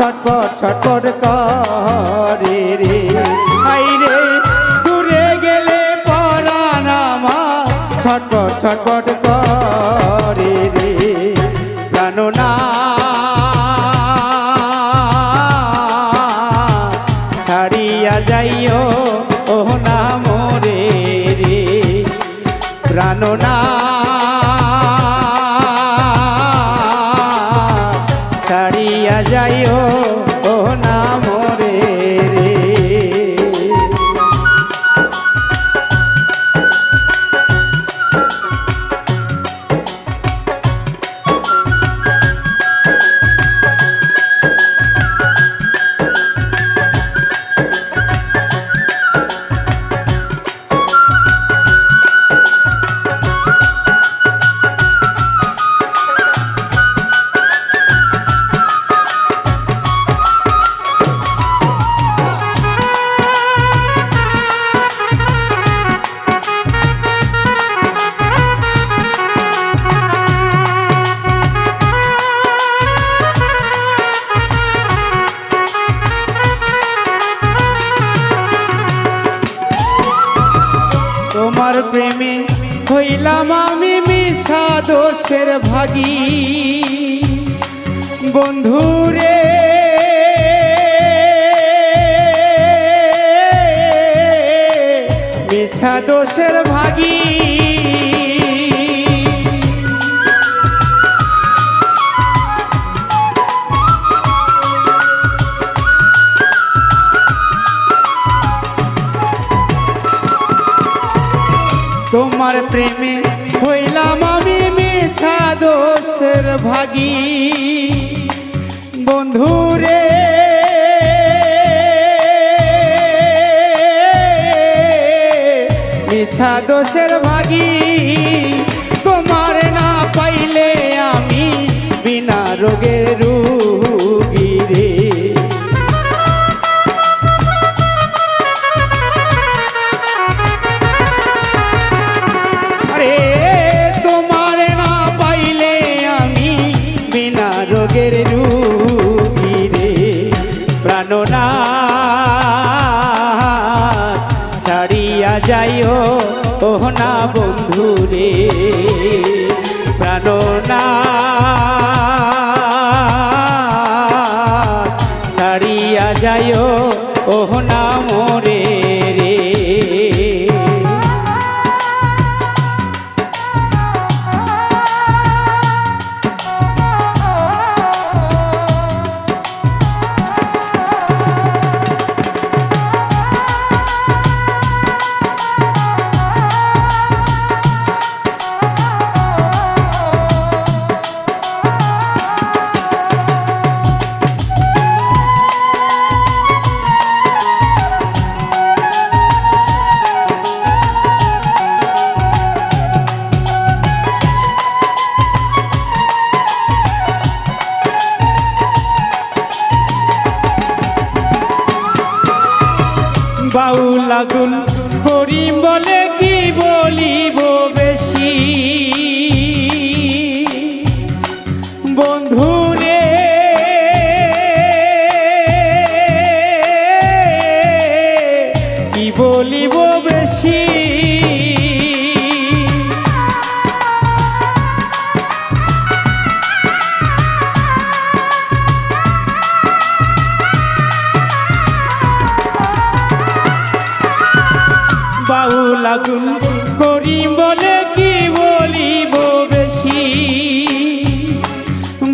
ছটপট ছটপট করে রে। আই রে দূরে গেলে পরানা মা ছটপট ছটপট করে রে। প্রাণনা ছাড়িয়া যাইও ও না মোরে রে। প্রাণনা প্রেমে হইলাম আমি মিছা দোষের ভাগী। বন্ধুরে মিছা দোষের ভাগী। তোমার প্রেমে হইলাম আমি মিছা দোষের ভাগী। বন্ধুরে মিছা দোষের ভাগী। তোমার না পাইলে আমি বিনা রোগের যাইও। ও না বন্ধু রে প্রাণনা। ছাড়িয়া যাইও ও না মোরে। বাউল আগুন করিম বলে কি আগুন করিম বলে কি বলিব বেশি?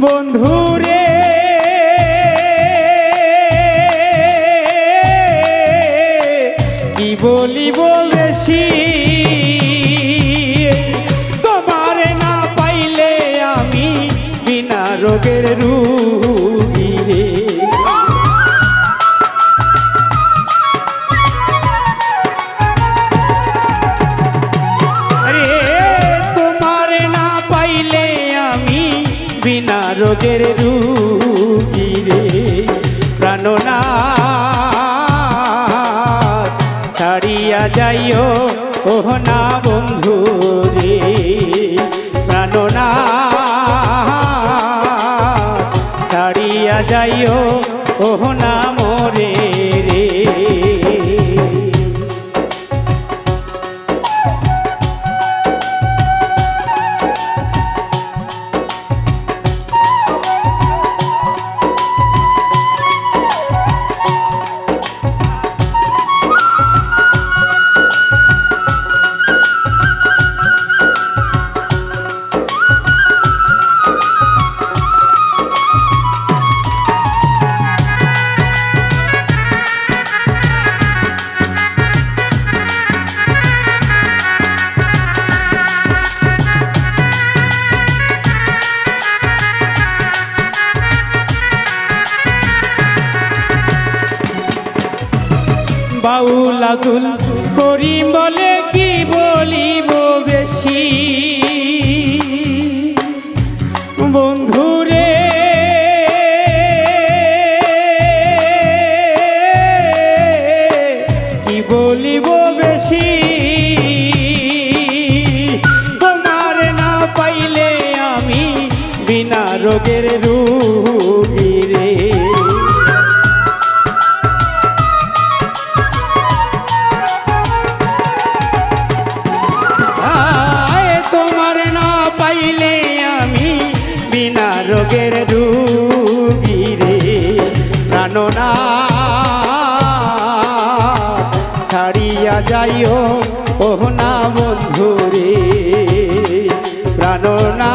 বন্ধুরে কি বলিব বেশি? তোমার না পাইলে আমি বিনা রোগের রুগী রোগের রুগী রে। প্রাণনা ছাড়িয়া যাইও, ওহ না বন্ধু রে। প্রাণনা সারিয়া যাইও, ওহ না বাউল আগুল করিম বলে কি বলিব বেশি? বন্ধুরে, কি বলিব বেশি? তোমার না পাইলে আমি বিনা রোগের প্রাণনা ছাড়িয়া যাইও, ওহ না বন্ধু রে প্রাণনা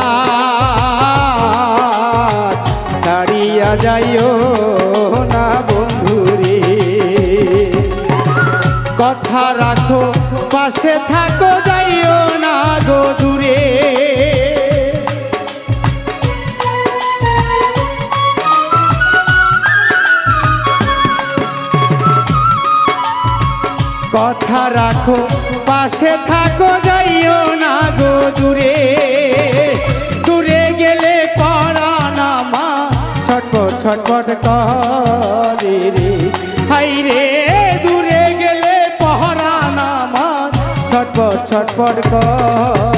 ছাড়িয়া যাইও না বন্ধু রে। কথা রাখো, পাশে থাকো, যাইও না গো দূরে। কথা রাখো, পাশে থাকো, যাইও না গো দূরে। দূরে গেলে পড়া না মা ছটপট ছটপট করে রে। হাই রে, দূরে গেলে পহরা না মা ছটপট ছটপট করে